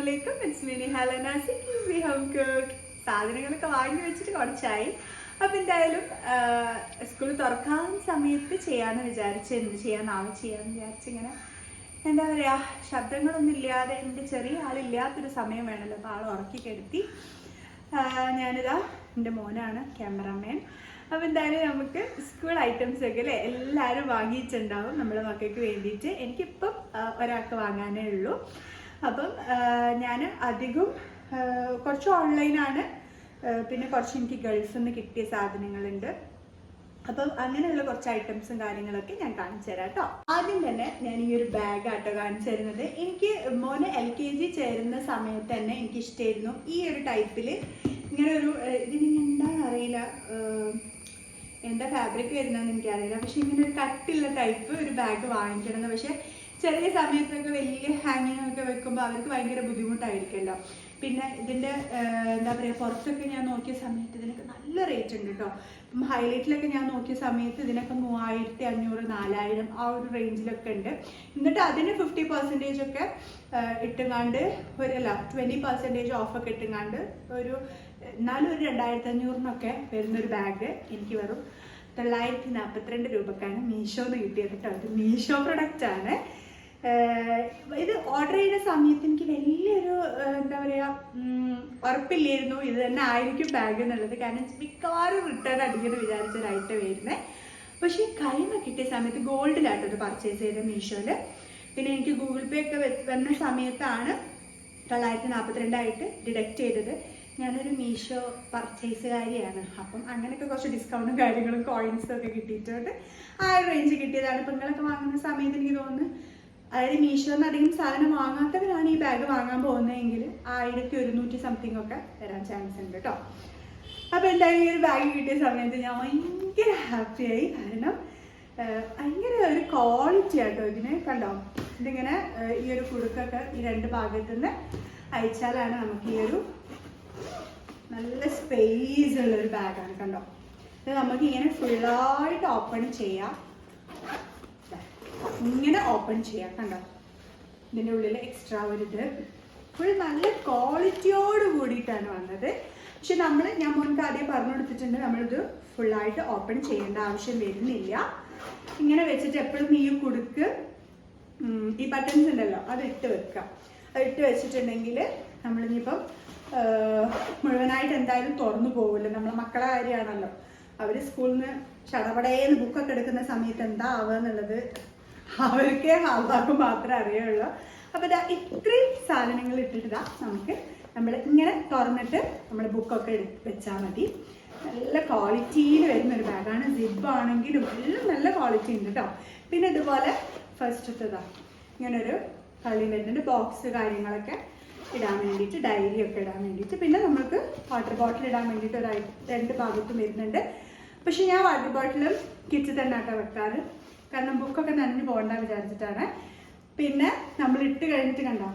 അലൈക്കും ഇറ്റ്സ് മിനി ഹലനാസി we home cook സാധനങ്ങളൊക്കെ വാങ്ങി വെച്ചിട്ട് കുറച്ചായി. അപ്പം എന്തായാലും സ്കൂൾ തുറക്കാൻ സമയത്ത് ചെയ്യാമെന്ന് വിചാരിച്ച് എന്ത് ചെയ്യാൻ നാളെ ചെയ്യാമെന്ന് വിചാരിച്ച് ഇങ്ങനെ എന്താ പറയുക ശബ്ദങ്ങളൊന്നും ഇല്ലാതെ എന്റെ ചെറിയ ആളില്ലാത്തൊരു സമയം വേണമല്ലോ അപ്പോൾ ആൾ ഉറക്കി കെടുത്തി. ഞാനിതാ എന്റെ മോനാണ് ക്യാമറമാൻ അപ്പോൾ എന്തായാലും നമുക്ക് സ്കൂൾ ഐറ്റംസ് ഒക്കെ അല്ലേ എല്ലാവരും വാങ്ങിയിട്ടുണ്ടാവും നമ്മുടെ മക്കൾക്ക് വേണ്ടിയിട്ട്. എനിക്കിപ്പം ഒരാൾക്ക് വാങ്ങാനേ ഉള്ളൂ. അപ്പം ഞാൻ അധികം കുറച്ച് ഓൺലൈനാണ് പിന്നെ കുറച്ച് എനിക്ക് ഗൾഫിൽ നിന്ന് കിട്ടിയ സാധനങ്ങളുണ്ട്. അപ്പം അങ്ങനെയുള്ള കുറച്ച് ഐറ്റംസും കാര്യങ്ങളൊക്കെ ഞാൻ കാണിച്ചു തരാം കേട്ടോ ആദ്യം തന്നെ ഞാൻ ഈ ഒരു ബാഗ് ആട്ടോ കാണിച്ചു തരുന്നത്. എനിക്ക് മോനെ എൽ കെ ജി ചേരുന്ന സമയത്ത് തന്നെ എനിക്ക് ഇഷ്ടമായിരുന്നു ഈ ഒരു ടൈപ്പിൽ ഇങ്ങനെ ഒരു ഇതിന് എന്താണെന്ന് അറിയില്ല എന്താ ഫാബ്രിക് വരുന്നതെന്ന് എനിക്കറിയില്ല. പക്ഷെ ഇങ്ങനെ ഒരു കട്ടിയുള്ള ടൈപ്പ് ഒരു ബാഗ് വാങ്ങിക്കണം എന്ന് പക്ഷെ ചെറിയ സമയത്തൊക്കെ വലിയ ഹാങ്ങിങ് ഒക്കെ വെക്കുമ്പോൾ അവർക്ക് ഭയങ്കര ബുദ്ധിമുട്ടായിരിക്കുമല്ലോ പിന്നെ ഇതിന്റെ എന്താ പറയുക പുറത്തൊക്കെ ഞാൻ നോക്കിയ സമയത്ത് ഇതിനൊക്കെ നല്ല റേറ്റ് ഉണ്ട് കേട്ടോ ഇപ്പം ഹൈലൈറ്റിലൊക്കെ ഞാൻ നോക്കിയ സമയത്ത് ഇതിനൊക്കെ മൂവായിരത്തി അഞ്ഞൂറ് നാലായിരം ആ ഒരു റേഞ്ചിലൊക്കെ ഉണ്ട്. എന്നിട്ട് അതിന് ഫിഫ്റ്റി പെർസെന്റേജ് ഒക്കെ ഇട്ടുങ്ങാണ്ട് ഒരു അല്ല ട്വന്റി പെർസെന്റേജ് ഓഫൊക്കെ ഇട്ടുങ്ങാണ്ട് ഒരു എന്നാലും ഒരു രണ്ടായിരത്തി അഞ്ഞൂറിനൊക്കെ വരുന്നൊരു ബാഗ് എനിക്ക് വെറും തൊള്ളായിരത്തി നാൽപ്പത്തിരണ്ട് രൂപക്കാണ് മീഷോന്ന് കിട്ടിയത് കേട്ടോ അത് മീഷോ പ്രൊഡക്റ്റ് ആണ്. ഏഹ് ഇത് ഓർഡർ ചെയ്ത സമയത്ത് എനിക്ക് വലിയൊരു എന്താ പറയുക ഉറപ്പില്ലായിരുന്നു. ഇത് തന്നെ ആയിരിക്കും ബാഗ് എന്നുള്ളത്. കാരണം മിക്കവാറും റിട്ടേൺ അടിക്കുമെന്ന് വിചാരിച്ച ഒരു ഐറ്റം വരുന്നത് പക്ഷേ കൈമ കിട്ടിയ സമയത്ത് ഗോൾഡിലാട്ടോ ഇത് പർച്ചേസ് ചെയ്ത മീഷോയിൽ പിന്നെ എനിക്ക് ഗൂഗിൾ പേ ഒക്കെ വന്ന സമയത്താണ് തൊള്ളായിരത്തി നാൽപ്പത്തിരണ്ടായിട്ട് ഡിഡക്റ്റ് ചെയ്തത്. ഞാനൊരു മീഷോ പർച്ചേസുകാരിയാണ് അപ്പം അങ്ങനെയൊക്കെ കുറച്ച് ഡിസ്കൗണ്ടും കാര്യങ്ങളും കോയിൻസും ഒക്കെ കിട്ടിയിട്ടുണ്ട്. ആ ഒരു റേഞ്ച് കിട്ടിയതാണ്. ഇപ്പം നിങ്ങളൊക്കെ വാങ്ങുന്ന സമയത്ത് എനിക്ക് തോന്നുന്നു അതായത് മീഷോന്ന് അധികം സാധനം വാങ്ങാത്തവരാണ് ഈ ബാഗ് വാങ്ങാൻ പോകുന്നതെങ്കിൽ ആയിരത്തി ഒരുന്നൂറ്റി സംതിങ് ഒക്കെ വരാൻ ചാൻസ് ഉണ്ട് കേട്ടോ അപ്പോൾ എന്തായാലും ഈ ഒരു ബാഗ് കിട്ടിയ സമയത്ത് ഞാൻ ഭയങ്കര ഹാപ്പിയായി കാരണം ഭയങ്കര ഒരു ക്വാളിറ്റി ആട്ടോ ഇതിന് കണ്ടോ? ഇതിങ്ങനെ ഈ ഒരു കുടുക്കൊക്കെ ഈ രണ്ട് ഭാഗത്തു നിന്ന് അയച്ചാലാണ് നമുക്ക് ഈ ഒരു നല്ല സ്പേസ് ഉള്ള ഒരു ബാഗാണ് കണ്ടോ? ഇത് നമുക്ക് ഇങ്ങനെ ഫുള്ളായിട്ട് ഓപ്പൺ ചെയ്യാം. ഇങ്ങനെ ഓപ്പൺ ചെയ്യാം കണ്ടോ? ഇതിന്റെ ഉള്ളിൽ എക്സ്ട്രാ ഒരു ഇത്. ഫുൾ നല്ല ക്വാളിറ്റിയോട് കൂടിയിട്ടാണ് വന്നത്. പക്ഷെ നമ്മൾ ഞാൻ മുൻപ് ആദ്യം പറഞ്ഞു കൊടുത്തിട്ടുണ്ട് നമ്മളിത് ഫുള്ളായിട്ട് ഓപ്പൺ ചെയ്യേണ്ട ആവശ്യം വരുന്നില്ല. ഇങ്ങനെ വെച്ചിട്ട് എപ്പോഴും ഈ കുടുക്ക് ഈ ബട്ടൺസ് ഉണ്ടല്ലോ അത് ഇട്ട് വെക്കാം. അത് ഇട്ട് വെച്ചിട്ടുണ്ടെങ്കിൽ നമ്മളിനിയിപ്പം മുഴുവനായിട്ട് എന്തായാലും തുറന്നു പോകില്ല നമ്മളെ മക്കളെ കാര്യമാണല്ലോ. അവർ സ്കൂളിൽ നിന്ന് ചടപടേന്ന് ബുക്കൊക്കെ എടുക്കുന്ന സമയത്ത് എന്താ ആവുക എന്നുള്ളത് അവർക്ക് അള്ളാഹ്ക്ക് മാത്രമേ അറിയുള്ളൂ. അപ്പോൾ ഇതാ ഇത്രയും സാധനങ്ങൾ ഇട്ടിട്ട് നമുക്ക് നമ്മൾ ഇങ്ങനെ തുറന്നിട്ട് നമ്മൾ ബുക്കൊക്കെ വെച്ചാൽ മതി. നല്ല ക്വാളിറ്റിയിൽ വരുന്ന ഒരു ബാഗാണ് സിബ് ആണെങ്കിലും എല്ലാം നല്ല ക്വാളിറ്റി ഉണ്ട് കേട്ടോ പിന്നെ ഇതുപോലെ ഫസ്റ്റത്തേതാ ഇങ്ങനൊരു കളി വരുന്നുണ്ട്. ബോക്സ് കാര്യങ്ങളൊക്കെ ഇടാൻ വേണ്ടിയിട്ട് ഡയറി ഒക്കെ ഇടാൻ വേണ്ടിയിട്ട്. പിന്നെ നമുക്ക് വാട്ടർ ബോട്ടിൽ ഇടാൻ വേണ്ടിയിട്ട് ഒരു രണ്ട് ഭാഗത്തും വരുന്നുണ്ട്. പക്ഷെ ഞാൻ വാട്ടർ ബോട്ടിലും കിറ്റ് തന്നെ ആട്ടോ വെക്കാറ്. കാരണം ബുക്കൊക്കെ നനഞ്ഞു പോകണ്ട വിചാരിച്ചിട്ടാണ്. പിന്നെ നമ്മൾ ഇട്ട് കഴിഞ്ഞിട്ട് കണ്ടോ?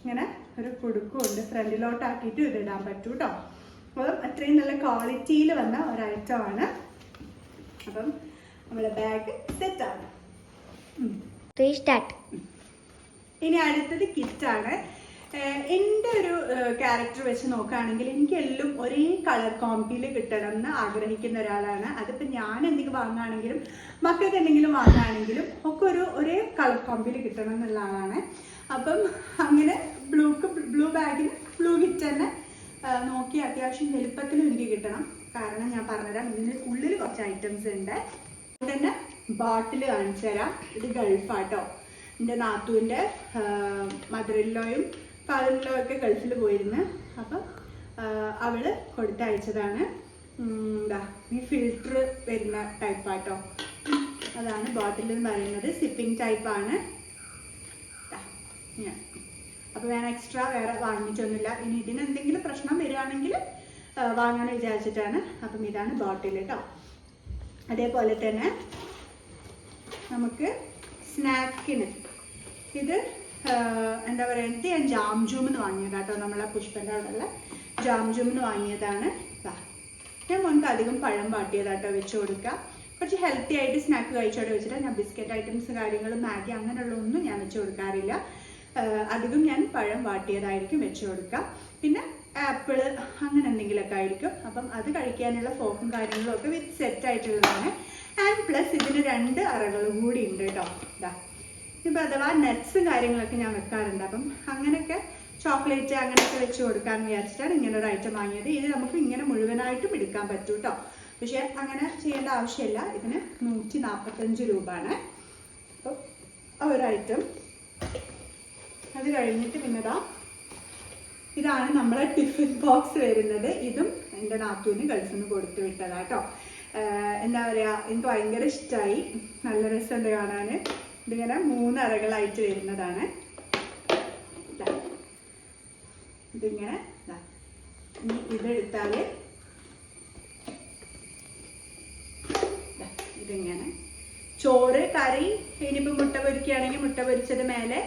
ഇങ്ങനെ ഒരു കുടുക്കും ഉണ്ട് ഫ്രണ്ടിലോട്ടാക്കിയിട്ട് ഇത് ഇടാൻ പറ്റൂ കേട്ടോ അപ്പം അത്രയും നല്ല ക്വാളിറ്റിയിൽ വന്ന ഒരു ഐറ്റം ആണ്. അപ്പം നമ്മുടെ ബാഗ് സെറ്റാണ് ഇനി അടുത്തത് കിറ്റാണ് എന്റെ ഒരു ക്യാരക്ടർ വെച്ച് നോക്കുകയാണെങ്കിൽ എനിക്ക് എല്ലാം ഒരേ കളർ കോമ്പിയിൽ കിട്ടണം എന്ന് ആഗ്രഹിക്കുന്ന ഒരാളാണ്. അതിപ്പോൾ ഞാൻ എന്തെങ്കിലും വാങ്ങുകയാണെങ്കിലും മക്കൾക്ക് എന്തെങ്കിലും വാങ്ങുകയാണെങ്കിലും ഒക്കെ ഒരു ഒരേ കളർ കോമ്പിയിൽ കിട്ടണം എന്നുള്ള ആളാണ്. അപ്പം അങ്ങനെ ബ്ലൂക്ക് ബ്ലൂ ബാഗിന് ബ്ലൂ കിറ്റ് തന്നെ നോക്കി അത്യാവശ്യം വലുപ്പത്തിലും എനിക്ക് കിട്ടണം. കാരണം ഞാൻ പറഞ്ഞുതരാം ഇതിന് ഉള്ളിൽ കുറച്ച് ഐറ്റംസ് ഉണ്ട്. തന്നെ ബോട്ടിൽ കാണിച്ചു തരാം ഇത് ഗൾഫാട്ടോ. എന്റെ നാത്തൂന്റെ മദറില്ലോയും ഫാദറില്ലോ ഒക്കെ ഗൾഫിൽ പോയിരുന്നു. അപ്പം അവൾ കൊടുത്തയച്ചതാണ്. എന്താ ഈ ഫിൽറ്റർ വരുന്ന ടൈപ്പാട്ടോ അതാണ് ബോട്ടിൽ എന്ന് പറയുന്നത്. സിപ്പിംഗ് ടൈപ്പാണ് അപ്പോൾ ഞാൻ എക്സ്ട്രാ വേറെ വാങ്ങിച്ചൊന്നുമില്ല. ഇനി ഇതിന് എന്തെങ്കിലും പ്രശ്നം വരികയാണെങ്കിൽ വാങ്ങാൻ വിചാരിച്ചിട്ടാണ്. അപ്പം ഇതാണ് ബോട്ടിൽ കേട്ടോ അതേപോലെ തന്നെ നമുക്ക് സ്നാക്കിന് ഇത് എന്താ പറയുക ഞാൻ ജാം ജൂമിന് വാങ്ങിയതാണ് കേട്ടോ നമ്മളെ പുഷ്പന്റെ ജാം ജൂമിന് വാങ്ങിയതാണ്. ഞാൻ മുൻപ് അധികം പഴം പാട്ടിയതാട്ടോ വെച്ച് കൊടുക്കുക കുറച്ച് ഹെൽത്തി ആയിട്ട് സ്നാക്ക് കഴിച്ചോടെ വെച്ചിട്ട് ഞാൻ ബിസ്ക്കറ്റ് ഐറ്റംസ് കാര്യങ്ങൾ മാഗി അങ്ങനെയുള്ള ഒന്നും ഞാൻ വെച്ച് കൊടുക്കാറില്ല. അധികം ഞാൻ പഴം വാട്ടിയതായിരിക്കും വെച്ച് കൊടുക്കുക പിന്നെ ആപ്പിൾ അങ്ങനെ എന്തെങ്കിലുമൊക്കെ ആയിരിക്കും. അപ്പം അത് കഴിക്കാനുള്ള ഫോക്കും കാര്യങ്ങളും ഒക്കെ വിത്ത് സെറ്റ് ആയിട്ടുള്ളതാണ് ആൻഡ് പ്ലസ് ഇതിന് രണ്ട് അറകളും കൂടി ഉണ്ട് കേട്ടോ ഇതാ ഇപ്പം അഥവാ നട്ട്സും കാര്യങ്ങളൊക്കെ ഞാൻ വെക്കാറുണ്ട്. അപ്പം അങ്ങനെയൊക്കെ ചോക്ലേറ്റ് അങ്ങനെയൊക്കെ വെച്ച് കൊടുക്കാമെന്ന് വിചാരിച്ചിട്ടാണ് ഇങ്ങനെ ഒരു ഐറ്റം വാങ്ങിയത്. ഇത് നമുക്ക് ഇങ്ങനെ മുഴുവനായിട്ടും എടുക്കാൻ പറ്റും കേട്ടോ പക്ഷേ അങ്ങനെ ചെയ്യേണ്ട ആവശ്യമില്ല. ഇതിന് നൂറ്റി നാൽപ്പത്തഞ്ച് രൂപയാണ്. അപ്പം ആ ഒരു ഐറ്റം അത് കഴിഞ്ഞിട്ട് പിന്നെതാ ഇതാണ് നമ്മുടെ ടിഫിൻ ബോക്സ് വരുന്നത്. ഇതും എന്റെ നാത്തൂന് ഗൾഫിൽ നിന്ന് കൊടുത്തു വിട്ടതാ കേട്ടോ എന്താ പറയുക എനിക്ക് ഭയങ്കര ഇഷ്ടമായി നല്ല രസമുണ്ട് കാണാൻ. ഇതിങ്ങനെ മൂന്ന് അറകളായിട്ട് വരുന്നതാണ്. ഇതാ. ഇതിങ്ങനെ ഇതെടുത്താൽ ഇതിങ്ങനെ. ചോറ് കറി ഇനിയിപ്പോൾ മുട്ട പൊരിക്കുകയാണെങ്കിൽ മുട്ട പൊരിച്ചത് മേലെ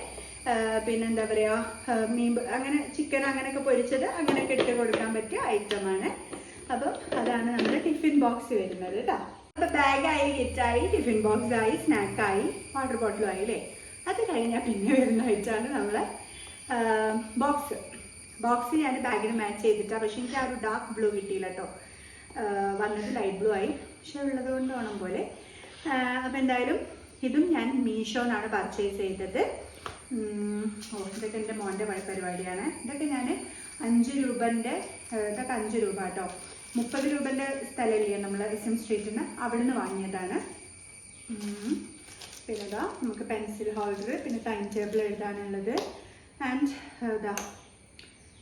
പിന്നെ പിന്നെന്താ പറയുക മീൻ അങ്ങനെ ചിക്കൻ അങ്ങനെയൊക്കെ പൊരിച്ചത് അങ്ങനെയൊക്കെ ഇട്ട് കൊടുക്കാൻ പറ്റിയ ഐറ്റമാണ് അപ്പോൾ അതാണ് നമ്മുടെ ടിഫിൻ ബോക്സ് വരുന്നത് കേട്ടോ അപ്പോൾ ബാഗായി കിറ്റായി ടിഫിൻ ബോക്സ് ആയി സ്നാക്കായി വാട്ടർ ബോട്ടിലും ആയി അല്ലേ? അത് കഴിഞ്ഞാൽ പിന്നെ വരുന്ന ആഴ്ചയാണ് നമ്മളെ ബോക്സ് ബോക്സ് ഞാൻ ബാഗിന് മാച്ച് ചെയ്തിട്ടാണ് പക്ഷെ എനിക്ക് ആ ഒരു ഡാർക്ക് ബ്ലൂ കിട്ടിയില്ല കേട്ടോ വന്നത് ലൈറ്റ് ബ്ലൂ ആയി. പക്ഷെ ഉള്ളത് കൊണ്ട് വേണം പോലെ. അപ്പം എന്തായാലും ഇതും ഞാൻ മീഷോ എന്നാണ് പർച്ചേസ് ചെയ്തത് ഓ ഇതൊക്കെ എന്റെ മോന്റെ പരിപാടിയാണ്. ഇതൊക്കെ ഞാൻ അഞ്ച് രൂപന്റെ ഇതൊക്കെ അഞ്ച് രൂപ കേട്ടോ മുപ്പത് രൂപന്റെ സ്ഥലമില്ലേ നമ്മൾ എസ് എം സ്ട്രീറ്റിൽ നിന്ന് അവിടെ നിന്ന് വാങ്ങിയതാണ്. പിന്നെ ഇതാ നമുക്ക് പെൻസിൽ ഹോൾഡർ പിന്നെ ടൈം ടേബിൾ എഴുതാനുള്ളത്. ആൻഡ് ഇതാ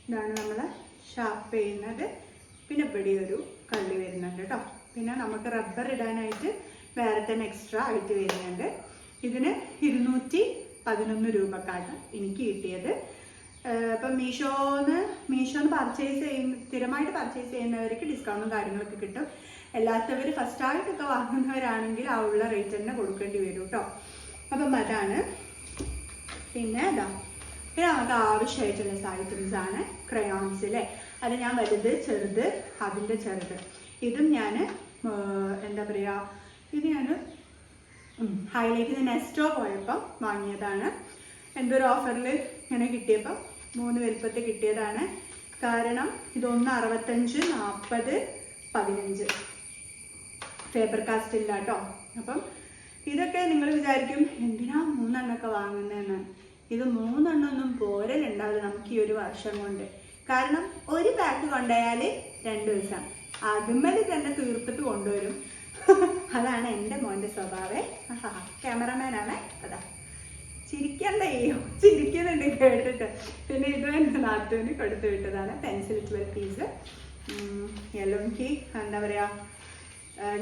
ഇതാണ് നമ്മൾ ഷാർപ്പ് ചെയ്യുന്നത്. പിന്നെ ഇവിടെ ഒരു കള്ളി വരുന്നുണ്ട് കേട്ടോ പിന്നെ നമുക്ക് റബ്ബർ ഇടാനായിട്ട് വേറെ തന്നെ എക്സ്ട്രാ ആയിട്ട് വരുന്നുണ്ട്. ഇതിന് ഇരുന്നൂറ്റി പതിനൊന്ന് രൂപക്കാണ് എനിക്ക് കിട്ടിയത്. ഇപ്പം മീഷോന്ന് മീഷോന്ന് പർച്ചേസ് ചെയ്യുന്ന സ്ഥിരമായിട്ട് പർച്ചേസ് ചെയ്യുന്നവർക്ക് ഡിസ്കൗണ്ടും കാര്യങ്ങളൊക്കെ കിട്ടും. അല്ലാത്തവർ ഫസ്റ്റായിട്ടൊക്കെ വാങ്ങുന്നവരാണെങ്കിൽ ആ ഉള്ള റേറ്റ് തന്നെ കൊടുക്കേണ്ടി വരും കേട്ടോ അപ്പം അതാണ്. പിന്നെ അതാ. പിന്നെ നമുക്ക് ആവശ്യമായിട്ടുള്ള ഐറ്റംസ് ആണ് ക്രയോൺസ് അല്ലേ അത് ഞാൻ വലുത് ചെറുത് അതിന്റെ ചെറുത്. ഇതും ഞാൻ എന്താ പറയുക ഇത് ഞാൻ ഹൈലൈറ്റ് നെസ്റ്റോ പോയപ്പോൾ വാങ്ങിയതാണ്. എന്തൊരു ഓഫറിൽ ഇങ്ങനെ കിട്ടിയപ്പോൾ മൂന്ന് വലുപ്പത്തിൽ കിട്ടിയതാണ്. കാരണം ഇതൊന്ന് അറുപത്തഞ്ച് നാൽപ്പത് പതിനഞ്ച്. ഫേബർ കാസ്റ്റ് ഇല്ല കേട്ടോ അപ്പം ഇതൊക്കെ നിങ്ങൾ വിചാരിക്കും എന്തിനാ മൂന്നെണ്ണമൊക്കെ വാങ്ങുന്നതെന്ന്? ഇത് മൂന്നെണ്ണൊന്നും പോരലുണ്ടാവില്ല നമുക്ക് ഈ ഒരു വർഷം കൊണ്ട്. കാരണം ഒരു പാക്ക് കൊണ്ടുപോയാൽ രണ്ട് ദിവസം. അതുമ്മൽ തന്നെ തീർത്തിട്ട് കൊണ്ടുവരും. അതാണ് എന്റെ മോന്റെ സ്വഭാവം. ക്യാമറമാനാണ് അതാ. ചിരിക്കണ്ടേ ചിരിക്കുന്നുണ്ട് കേട്ടിട്ട്. പിന്നെ ഇത് എന്റെ നാട്ടുവിന് കൊടുത്തു വിട്ടതാണ് പെൻസിൽ ട്വൽവ് പീസ് യെല്ലോ എനിക്ക് എന്താ പറയുക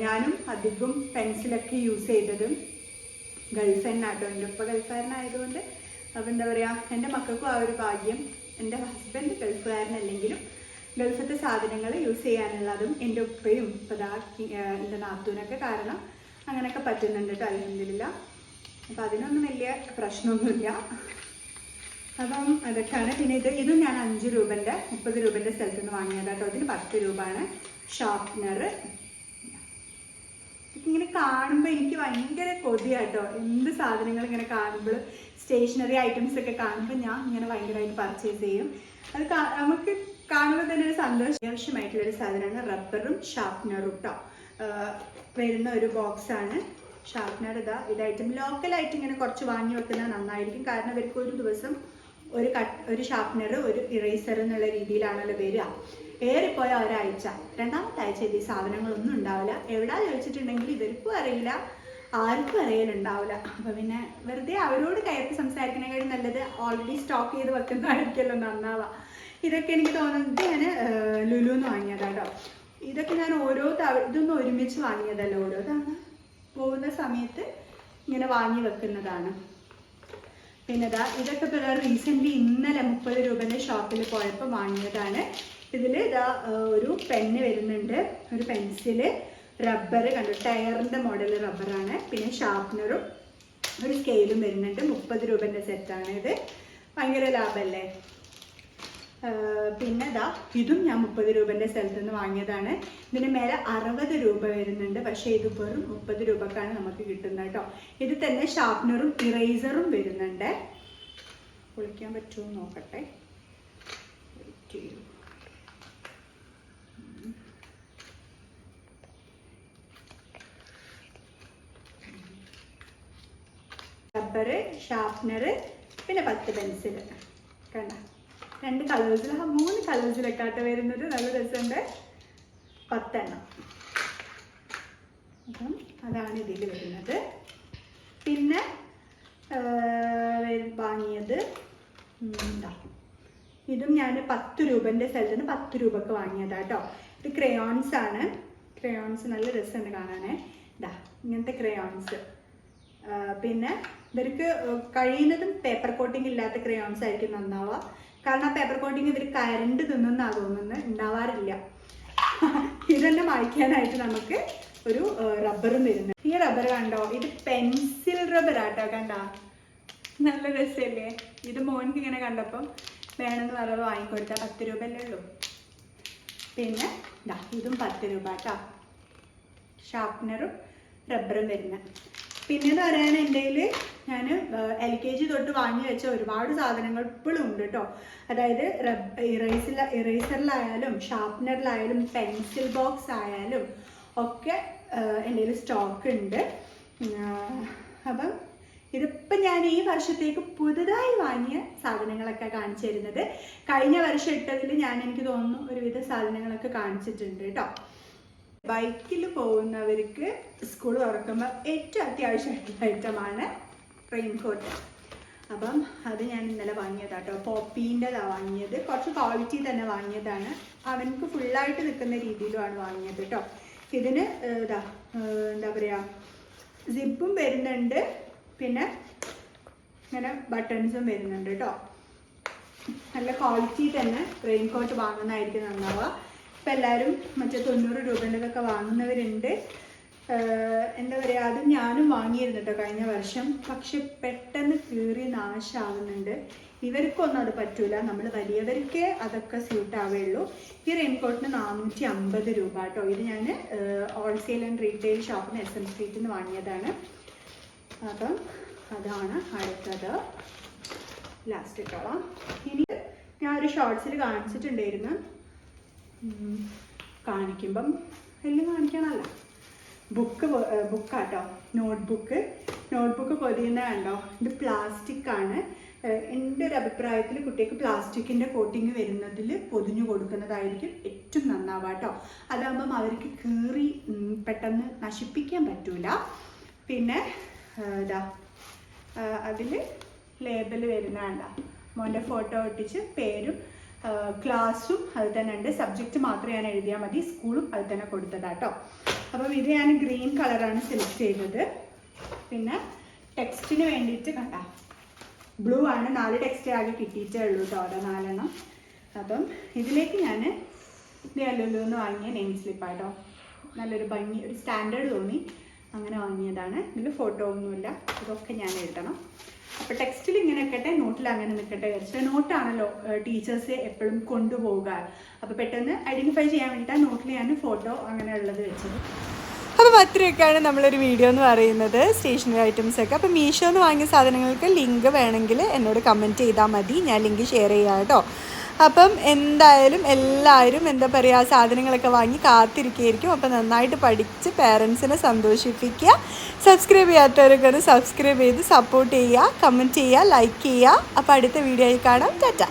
ഞാനും അധികം പെൻസിലൊക്കെ യൂസ് ചെയ്തതും ഗൾഫ് തന്നെയാട്ടോ എന്റെ ഉപ്പ ഗൾഫുകാരനായതുകൊണ്ട് അപ്പം എന്താ പറയുക എന്റെ മക്കൾക്കും ആ ഒരു ഭാഗ്യം എന്റെ ഹസ്ബൻഡ് ഗൾഫുകാരനല്ലെങ്കിലും ഗൾഫത്തെ സാധനങ്ങൾ യൂസ് ചെയ്യാനുള്ളതും എന്റെ ഉപ്പയും ഇപ്പം എന്റെ നാത്തൂനൊക്കെ കാരണം അങ്ങനെയൊക്കെ പറ്റുന്നുണ്ട് കേട്ടോ അലഹമില്ല അപ്പം അതിനൊന്നും വലിയ പ്രശ്നമൊന്നുമില്ല. അപ്പം അതൊക്കെയാണ്. പിന്നെ ഇത് ഇതും ഞാൻ അഞ്ച് രൂപന്റെ മുപ്പത് രൂപന്റെ സ്ഥലത്ത് നിന്ന് വാങ്ങിയത് കേട്ടോ. ഇതിന് പത്ത് രൂപയാണ് ഷാർപ്നർ. ഇങ്ങനെ കാണുമ്പോൾ എനിക്ക് ഭയങ്കര കൊതിയാട്ടോ എന്ത് സാധനങ്ങൾ ഇങ്ങനെ കാണുമ്പോൾ സ്റ്റേഷനറി ഐറ്റംസ് ഒക്കെ കാണുമ്പോൾ ഞാൻ ഇങ്ങനെ ഭയങ്കരമായിട്ട് പർച്ചേസ് ചെയ്യും. അത് നമുക്ക് കാണുമ്പോൾ തന്നെ ഒരു സന്തോഷം. ആവശ്യമായിട്ടുള്ള ഒരു സാധനമാണ് റബ്ബറും ഷാർപ്നറും കേട്ടോ വരുന്ന ഒരു ബോക്സാണ് ഷാർപ്നർ ഇതാ ഇതായിട്ടും ലോക്കലായിട്ട് ഇങ്ങനെ കുറച്ച് വാങ്ങി വെക്കുന്നത് നന്നായിരിക്കും. കാരണം ഇവർക്ക് ഒരു ദിവസം ഒരു കട്ട് ഒരു ഷാർപ്നർ ഒരു ഇറേസർ എന്നുള്ള രീതിയിലാണല്ലോ വരിക. ഏറിപ്പോയ ഒരാഴ്ച. രണ്ടാമത്തെ ആഴ്ച ഈ സാധനങ്ങളൊന്നും ഉണ്ടാവില്ല. എവിടാ ചോദിച്ചിട്ടുണ്ടെങ്കിൽ ഇവർക്കും അറിയില്ല. ആർക്കും അറിയലുണ്ടാവില്ല. അപ്പൊ പിന്നെ വെറുതെ അവരോട് കയറി സംസാരിക്കണേക്കാളും നല്ലത് ഓൾറെഡി സ്റ്റോക്ക് ചെയ്ത് വെക്കുന്നതായിരിക്കുമല്ലോ നന്നാവുക ഇതൊക്കെ എനിക്ക് തോന്നുന്നത് ഞാൻ ലുലുന്ന് വാങ്ങിയതാട്ടോ. ഇതൊക്കെ ഞാൻ ഓരോ തവണ ഇതൊന്നും ഒരുമിച്ച് വാങ്ങിയതല്ല. ഓരോ തവണ പോകുന്ന സമയത്ത് ഇങ്ങനെ വാങ്ങി വെക്കുന്നതാണ്. പിന്നെ ഇതാ ഇതൊക്കെ ഇപ്പോൾ റീസെന്റ്ലി ഇന്നലെ മുപ്പത് രൂപന്റെ ഷോപ്പിൽ പോയപ്പോൾ വാങ്ങിയതാണ്. ഇതിൽ ഇതാ ഒരു പെന്ന് വരുന്നുണ്ട്. ഒരു പെൻസിൽ റബ്ബർ കണ്ടു? ടയറിന്റെ മോഡൽ റബ്ബറാണ് പിന്നെ ഷാർപ്നറും ഒരു സ്കെയിലും വരുന്നുണ്ട്. മുപ്പത് രൂപന്റെ സെറ്റാണ് ഇത് ഭയങ്കര ലാഭമല്ലേ പിന്നെ ഇതാ ഇതും ഞാൻ മുപ്പത് രൂപന്റെ സ്ഥലത്ത് നിന്ന് വാങ്ങിയതാണ്. ഇതിന് മേലെ അറുപത് രൂപ വരുന്നുണ്ട്. പക്ഷേ ഇത് വെറും മുപ്പത് രൂപക്കാണ് നമുക്ക് കിട്ടുന്നത് കേട്ടോ. ഇത് തന്നെ ഷാർപ്നറും ഇറേസറും വരുന്നുണ്ട്. പൊളിക്കാൻ പറ്റുമോ നോക്കട്ടെ. റബ്ബറ് ഷാർപ്നറ് പിന്നെ പത്ത് പെൻസിൽ കണ്ട? രണ്ട് കളേഴ്സിൽ ആ മൂന്ന് കളേഴ്സിലൊക്കെ വരുന്നത് നല്ല രസമുണ്ട്. പത്തെണ്ണം. അപ്പം അതാണ് ഇതിൽ വരുന്നത്. പിന്നെ വാങ്ങിയത് എന്താ ഇതാ. ഞാൻ പത്ത് രൂപന്റെ സ്ഥലത്ത് നിന്ന് പത്ത് രൂപക്ക് വാങ്ങിയതാ കേട്ടോ ഇത് ക്രയോൺസ് ആണ്. ക്രയോൺസ് നല്ല രസമുണ്ട് കാണാനേ. ഇതാ ഇങ്ങനത്തെ ക്രയോൺസ് പിന്നെ ഇവർക്ക് കഴിയുന്നതും പേപ്പർ കോട്ടിംഗ് ഇല്ലാത്ത ക്രയോൺസ് ആയിരിക്കും നന്നാവുക. കാരണം ആ പേപ്പർ കോട്ടിങ് ഇവർ കരണ്ട് തിന്നുന്നാകുമെന്ന് ഉണ്ടാവാറില്ല ഇതെന്നെ മായ്ക്കാനായിട്ട് നമുക്ക് ഒരു റബ്ബറും വരുന്നത് ഈ റബ്ബർ കണ്ടോ? ഇത് പെൻസിൽ റബ്ബർ ആട്ടോ കണ്ട? നല്ല രസമല്ലേ ഇത് മോൻക്ക് ഇങ്ങനെ കണ്ടപ്പം വേണമെന്ന് പറയുമ്പോൾ വാങ്ങിക്കൊടുത്താൽ പത്ത് രൂപ അല്ലേ ഉള്ളൂ. പിന്നെ ഇതാ ഇതും പത്ത് രൂപ കേട്ടോ ഷാർപ്നറും റബ്ബറും വരുന്നത് പിന്നെന്ന് പറയാൻ എന്റെ ഞാൻ എൽ കെ ജി തൊട്ട് വാങ്ങി വെച്ച ഒരുപാട് സാധനങ്ങൾ ഇപ്പോഴും ഉണ്ട് കേട്ടോ അതായത് ഇറേസിൽ ഇറേസറിലായാലും ഷാർപ്പനറിലായാലും പെൻസിൽ ബോക്സ് ആയാലും ഒക്കെ എന്റെ കയ്യിൽ സ്റ്റോക്ക് ഉണ്ട്. അപ്പം ഇതിപ്പം ഞാൻ ഈ വർഷത്തേക്ക് പുതുതായി വാങ്ങിയ സാധനങ്ങളൊക്കെ കാണിച്ചു തരുന്നത്. കഴിഞ്ഞ വർഷം ഇട്ടതിൽ ഞാൻ എനിക്ക് തോന്നുന്നു ഒരുവിധ സാധനങ്ങളൊക്കെ കാണിച്ചിട്ടുണ്ട് കേട്ടോ ബൈക്കിൽ പോകുന്നവർക്ക് സ്കൂൾ തുറക്കുമ്പോൾ ഏറ്റവും അത്യാവശ്യമായിട്ടുള്ള ഐറ്റമാണ് റെയിൻകോട്ട് അപ്പം അത് ഞാൻ ഇന്നലെ വാങ്ങിയതാട്ടോ. പോപ്പീന്റെതാണ് വാങ്ങിയത്. കുറച്ച് ക്വാളിറ്റി തന്നെ വാങ്ങിയതാണ്. അവനക്ക് ഫുള്ളായിട്ട് നിൽക്കുന്ന രീതിയിലുമാണ് വാങ്ങിയത് കേട്ടോ ഇതിന് ഇതാ എന്താ പറയുക സിപ്പും വരുന്നുണ്ട്. പിന്നെ ഇങ്ങനെ ബട്ടൺസും വരുന്നുണ്ട് കേട്ടോ നല്ല ക്വാളിറ്റി തന്നെ റെയിൻകോട്ട് വാങ്ങുന്നതായിരിക്കും നന്നാവുക. ഇപ്പം എല്ലാവരും മറ്റേ തൊണ്ണൂറ് രൂപേന്റെതൊക്കെ വാങ്ങുന്നവരുണ്ട്. എന്താ പറയുക അത് ഞാനും വാങ്ങിയിരുന്നു കേട്ടോ കഴിഞ്ഞ വർഷം. പക്ഷെ പെട്ടെന്ന് കീറി നാശമാകുന്നുണ്ട് ഇവർക്കൊന്നും അത് പറ്റൂല. നമ്മൾ വലിയവർക്ക് അതൊക്കെ സ്യൂട്ട് ആവുകയുള്ളൂ ഈ റെയിൻകോട്ടിന് നാനൂറ്റി അമ്പത് രൂപ കേട്ടോ ഇത് ഞാൻ ഹോൾസെയിൽ ആൻഡ് റീറ്റെയിൽ ഷോപ്പിന് എസ് എം സ്ട്രീറ്റിൽ നിന്ന് വാങ്ങിയതാണ്. അപ്പം അതാണ് അടുത്തത്. ലാസ്റ്റ് ഇട്ടോളാം ഇനി ഞാൻ ഒരു ഷോർട്സിൽ കാണിച്ചിട്ടുണ്ടായിരുന്നു. കാണിക്കുമ്പം എല്ലാം കാണിക്കണമല്ല ബുക്ക് ബുക്കാട്ടോ നോട്ട്ബുക്ക് നോട്ട്ബുക്ക് പൊതിയുന്ന കണ്ടോ? ഇത് പ്ലാസ്റ്റിക് ആണ്. എന്റെ ഒരു അഭിപ്രായത്തിൽ കുട്ടിക്ക് പ്ലാസ്റ്റിക്കിന്റെ കോട്ടിങ് വരുന്നതിൽ പൊതിഞ്ഞു കൊടുക്കുന്നതായിരിക്കും ഏറ്റവും നന്നാവുക കേട്ടോ അതാകുമ്പം അവർക്ക് കീറി പെട്ടെന്ന് നശിപ്പിക്കാൻ പറ്റൂല. പിന്നെ ഇതാ അതിൽ ലേബൽ വരുന്നതല്ല മോന്റെ ഫോട്ടോ ഒട്ടിച്ച് പേരും ക്ലാസ്സും അത് തന്നെ ഉണ്ട്. സബ്ജക്റ്റ് മാത്രമേ ഞാൻ എഴുതിയാൽ മതി. സ്കൂളും അത് തന്നെ കൊടുത്തതാട്ടോ അപ്പം ഇത് ഞാൻ ഗ്രീൻ കളറാണ് സെലക്ട് ചെയ്തത് പിന്നെ ടെക്സ്റ്റിന് വേണ്ടിയിട്ട് കണ്ട. ബ്ലൂ ആണ്. നാല് ടെക്സ്റ്റ് ആകെ കിട്ടിയിട്ടേ ഉള്ളൂ കേട്ടോ ഓരോ നാലെണ്ണം. അപ്പം ഇതിലേക്ക് ഞാൻ ലുലു എന്ന് വാങ്ങിയ നെയിം സ്ലിപ്പാട്ടോ നല്ലൊരു ഭംഗി ഒരു സ്റ്റാൻഡേർഡ് തോന്നി. അങ്ങനെ വാങ്ങിയതാണ്. ഇതിൽ ഫോട്ടോ ഒന്നുമില്ല. ഇതൊക്കെ ഞാൻ എഴുതണം. അപ്പോൾ ടെക്സ്റ്റിൽ ഇങ്ങനെ നിൽക്കട്ടെ നോട്ടിൽ അങ്ങനെ നിൽക്കട്ടെ വിചാരിച്ചാൽ നോട്ടാണല്ലോ ടീച്ചേഴ്സ് എപ്പോഴും കൊണ്ടുപോവുക. അപ്പോൾ പെട്ടെന്ന് ഐഡന്റിഫൈ ചെയ്യാൻ വേണ്ടിയിട്ടാണ് നോട്ടിൽ ഞാൻ ഫോട്ടോ അങ്ങനെയുള്ളത് വെച്ചത്. അപ്പം അത്രയൊക്കെയാണ് നമ്മളൊരു വീഡിയോ എന്ന് പറയുന്നത് സ്റ്റേഷനറി ഐറ്റംസ് ഒക്കെ. അപ്പം മീഷോ എന്ന് വാങ്ങിയ സാധനങ്ങൾക്ക് ലിങ്ക് വേണമെങ്കിൽ എന്നോട് കമന്റ് ചെയ്താൽ മതി. ഞാൻ ലിങ്ക് ഷെയർ ചെയ്യാം കേട്ടോ. അപ്പം എന്തായാലും എല്ലാവരും എന്താ പറയുക സാധനങ്ങളൊക്കെ വാങ്ങി കാത്തിരിക്കുകയായിരിക്കും. അപ്പം നന്നായിട്ട് പഠിച്ച് പേരൻസിനെ സന്തോഷിപ്പിക്കുക. സബ്സ്ക്രൈബ് ചെയ്യാത്തവരൊക്കെ ഒന്ന് സബ്സ്ക്രൈബ് ചെയ്ത് സപ്പോർട്ട് ചെയ്യുക കമന്റ് ചെയ്യുക ലൈക്ക് ചെയ്യുക. അപ്പോൾ അടുത്ത വീഡിയോയിൽ കാണാം. ടാറ്റ.